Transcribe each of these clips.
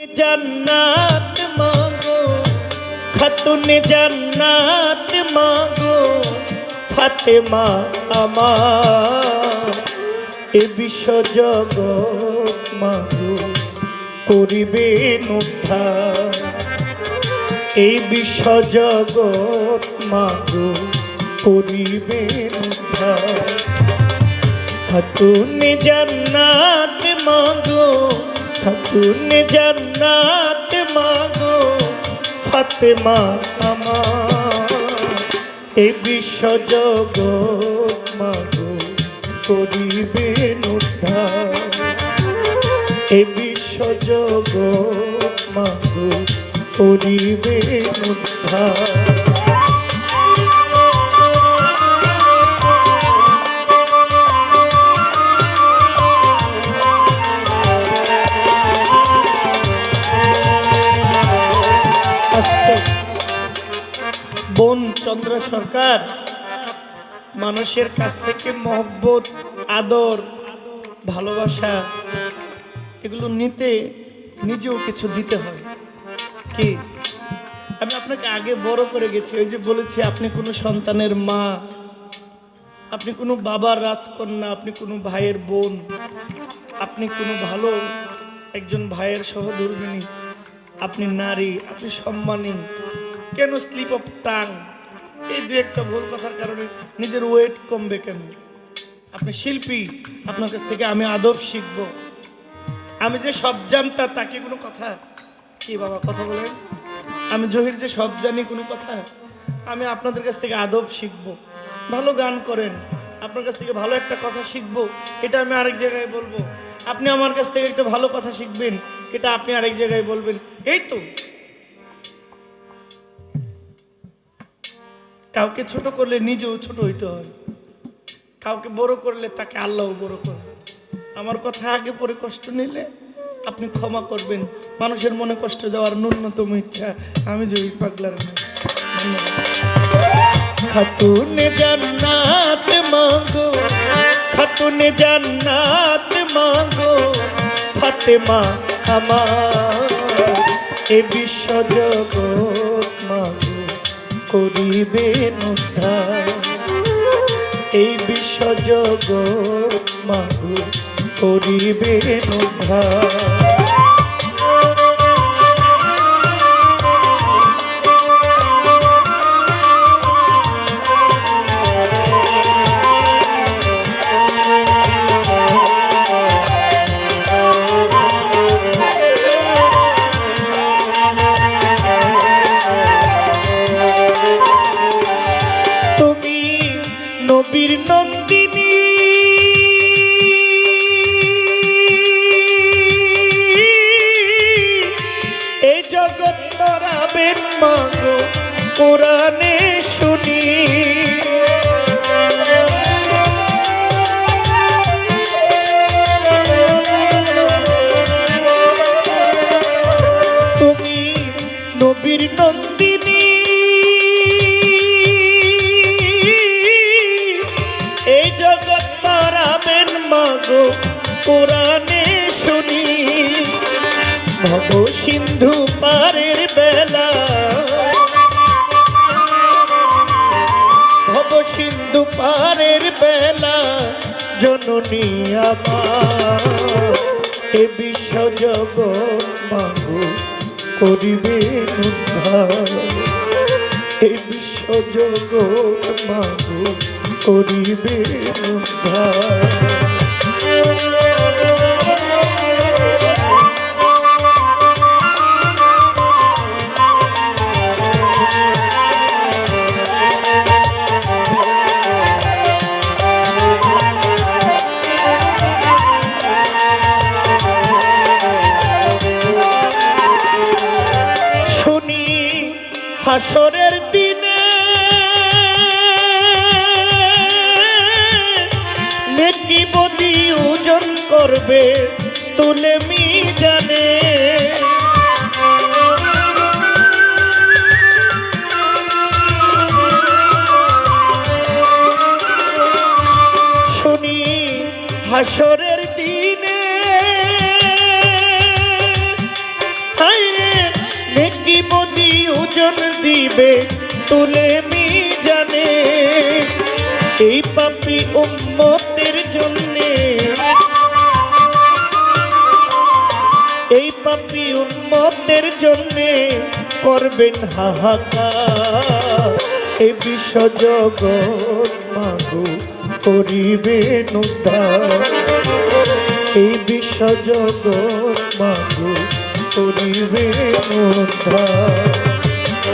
জান্নাত মাগো, খাতুন জান্নাত মাগো, ফাতেমা আমার। এ বিশ্ব জগৎ মাগো করিবেন উদ্ধার এই বিশ্ব জগৎ মাগো করিবেন উদ্ধার খাতুন জান্নাত মাগো খাতুন জান্নাত মাগো, ফাতেমা আমার। এই বিশ্ব জগৎ মাগো, করিবেন উদ্ধার। এই বিশ্ব জগৎ মাগো, করিবেন উদ্ধার। সরকার, মানুষের কাছ থেকে মহব্বত, আদর, ভালোবাসা, এগুলো নিতে নিজেও কিছু দিতে হয়। কি? আমি আপনাকে আগে বড় করে গেছি, ওই যে বলেছি, আপনি কোনো সন্তানের মা, আপনি কোনো বাবার রাজকন্যা, আপনি কোনো ভাইয়ের বোন, আপনি কোনো ভালো একজন ভাইয়ের সহধর্মিনী, আপনি নারী, আপনি সম্মানী, কেন স্লিপ অফ টাং? এই দু একটা ভুল কথার কারণে নিজের ওয়েট কমবে কেন আপনি শিল্পী, আপনার কাছ থেকে আমি আদব শিখব। আমি যে সব জানতা তাকে কোনো কথা? কি বাবা, কথা বলেন? আমি জহির যে সব জানি কোনো কথা? আমি আপনাদের কাছ থেকে আদব শিখব। ভালো গান করেন, আপনার কাছ থেকে ভালো একটা কথা শিখব। এটা আমি আরেক জায়গায় বলব। আপনি আমার কাছ থেকে একটা ভালো কথা শিখবেন, এটা আপনি আরেক জায়গায় বলবেন। এই তো কাউকে ছোট করলে নিজেও ছোট হইতে হয়। কাউকে বড় করলে তাকে আল্লাহ বড় করে। আমার কথা আগে পরে কষ্ট নিলে আপনি ক্ষমা করবেন। মানুষের মনে কষ্ট দেওয়ার ন্যূনতম ইচ্ছা। আমি জয়ী পাগলার খাতুন জান্নাত মাগো। খাতুন জান্নাত মাগো। ফাতেমা আমার। এ বিশ্ব মাগো করিবেন উদ্ধার। এই বিশ্ব মাগু করিবেন উদ্ধার। নবীর নন্দিনী। এ জগৎ তরাবেন মাগো কোরআনে কোরআনে শুনি ভব সিন্ধু পারের বেলা। ভব সিন্ধু পারের বেলা, জননী আমার। এ বিশ্ব জগৎ মাগো করিবে উদ্ধার। এই বিশ্ব জগৎ মাগো করিবে উদ্ধার। হাসরের দিনে নেকি বদি ওজন করবে তুলে মি জানে শুনি হাসরের দিনে বদি ওজন দিবে তুলে মি জানে এই পাপি উম্মতের জন্যে। এই পাপি উন্মতের জন্যে করবেন হাহাকার। এই বিশ্ব জগৎ মাগো করিবেন উদ্ধার এই বিশ্ব জগৎ মাগো করিবেন উদ্ধার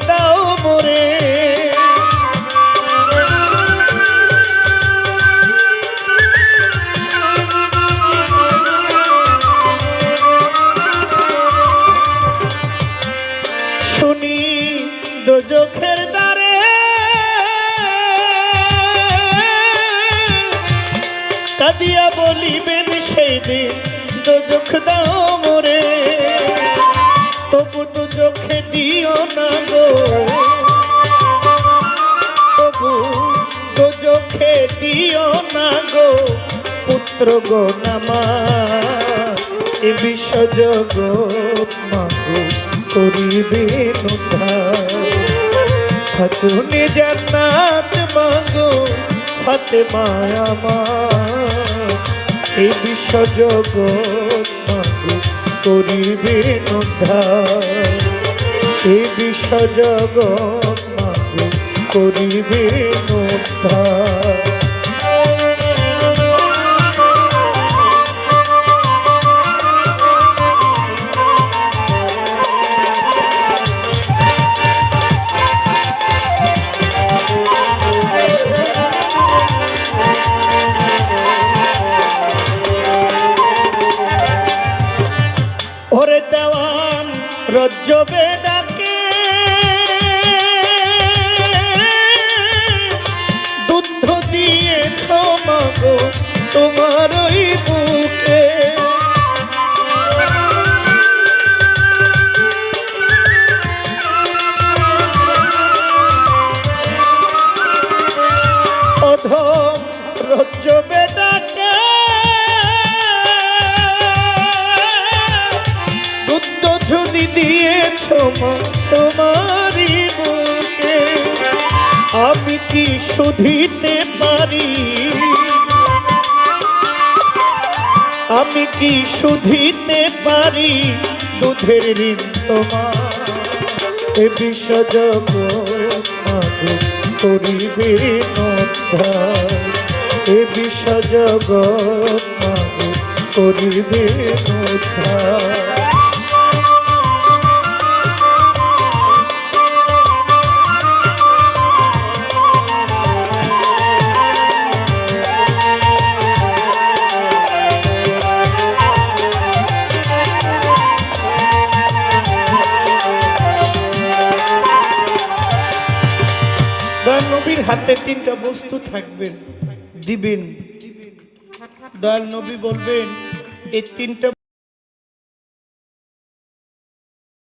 দাও পুত্র গো নামা, এ বিশ্ব জগৎ মাগো উদ্ধার খাতুনে জান্নাত মাগো, ফাতেমা আমার এই বিশ্ব জগৎ মাগো করিবেন উদ্ধার এই বিশ্ব জগৎ মাগো করিবেন উদ্ধার রজ্জবে ডাকে। দুধ দিয়েছ মাগো তোমার ওই বুকে। অধম রজ্জবে ডাকে শুধিতে পারি। আমি কি শুধিতে পারি দুধের ঋণ তোমার এ বিশ্ব জগৎ করিবে এ বিশ্ব জগৎ করিবে উদ্ধার হাতে তিনটা বস্তু থাকবেন দিবেন। দয়াল নবী বলবেন এই তিনটা